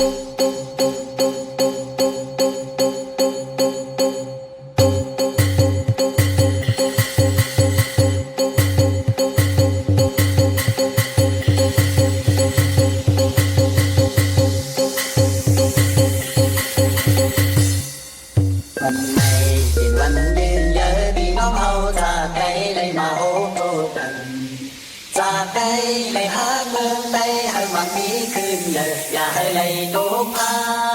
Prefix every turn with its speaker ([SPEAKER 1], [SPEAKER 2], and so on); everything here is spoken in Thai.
[SPEAKER 1] วัน ไปหาเมืองใดให้มันมีคืนเลยอย่าให้ไหลตกพา